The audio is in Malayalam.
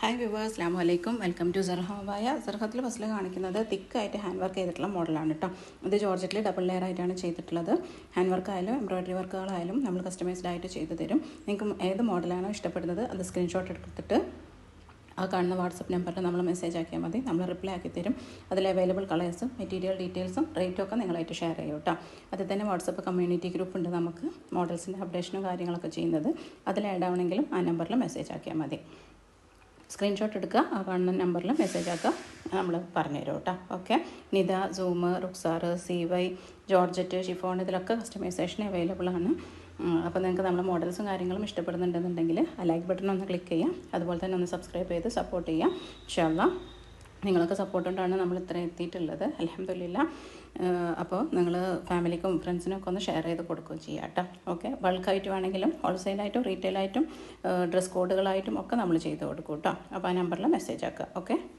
ഹായ് വ്യൂവേഴ്സ് അസ്ലാം വലൈക്കും വെൽക്കം ടു സർഹമായ സർഹത്തിൽ ഫസ്റ്റിൽ കാണിക്കുന്നത് തിക്കായിട്ട് ഹാൻഡ് വർക്ക് ചെയ്തിട്ടുള്ള മോഡലാണ് കേട്ടോ ഇത് ജോർജറ്റിൽ ഡബിൾ ലെയർ ആയിട്ടാണ് ചെയ്തിട്ടുള്ളത്. ഹാൻഡ് വർക്ക് ആയാലും എംബ്രോയിഡറി വർക്കുകളായാലും നമ്മൾ കസ്റ്റമൈസ്ഡ് ആയിട്ട് ചെയ്തു തരും. നിങ്ങൾക്ക് ഏത് മോഡലാണോ ഇഷ്ടപ്പെടുന്നത് അത് സ്ക്രീൻഷോട്ട് എടുത്തിട്ട് ആ കാണുന്ന വാട്സപ്പ് നമ്പറിൽ നമ്മൾ മെസ്സേജ് ആക്കിയാൽ മതി. നമ്മൾ റിപ്ലൈ ആക്കി തരും. അതിൽ അവൈലബിൾ കളേഴ്സും മെറ്റീരിയൽ ഡീറ്റെയിൽസും റേറ്റും ഒക്കെ നിങ്ങളായിട്ട് ഷെയർ ചെയ്യും കേട്ടോ അതിൽ തന്നെ വാട്സപ്പ് കമ്മ്യൂണിറ്റി ഗ്രൂപ്പ് ഉണ്ട് നമുക്ക് മോഡൽസിന്റെ അപ്ഡേഷനും കാര്യങ്ങളൊക്കെ ചെയ്യുന്നത്. അതിൽ ആഡ് ആവണമെങ്കിലും ആ നമ്പറിൽ മെസ്സേജ് ആക്കിയാൽ മതി. സ്ക്രീൻഷോട്ട് എടുക്കുക ആ കാണുന്ന നമ്പറിൽ മെസ്സേജ് ആക്കുക. നമ്മൾ പറഞ്ഞു തരും കേട്ടോ. ഓക്കെ നിത സൂമ് റുക്സാർ സി വൈ ജോർജറ്റ് ഷിഫോൺ ഇതിലൊക്കെ കസ്റ്റമൈസേഷൻ അവൈലബിൾ ആണ്. അപ്പോൾ നിങ്ങൾക്ക് നമ്മുടെ മോഡൽസും കാര്യങ്ങളും ഇഷ്ടപ്പെടുന്നുണ്ടെന്നുണ്ടെങ്കിൽ ആ ലൈക്ക് ബട്ടൺ ഒന്ന് ക്ലിക്ക് ചെയ്യാം അതുപോലെ തന്നെ ഒന്ന് സബ്സ്ക്രൈബ് ചെയ്ത് സപ്പോർട്ട് ചെയ്യാം ഇൻഷാല്ല നിങ്ങളൊക്കെ സപ്പോർട്ട് കൊണ്ടാണ് നമ്മൾ ഇത്ര എത്തിയിട്ടുള്ളത് അലഹമില്ല അപ്പോൾ നിങ്ങൾ ഫാമിലിക്കും ഫ്രണ്ട്സിനും ഒക്കെ ഒന്ന് ഷെയർ ചെയ്ത് കൊടുക്കുകയും ചെയ്യാം കേട്ടോ. ഓക്കെ? ബൾക്കായിട്ട് വേണമെങ്കിലും ഹോൾസെയിലായിട്ടും റീറ്റെയിലായിട്ടും ഡ്രസ് കോഡുകളായിട്ടും ഒക്കെ നമ്മൾ ചെയ്ത് കൊടുക്കും കേട്ടോ. അപ്പോൾ ആ നമ്പറിൽ മെസ്സേജ് ആക്കുക. ഓക്കെ?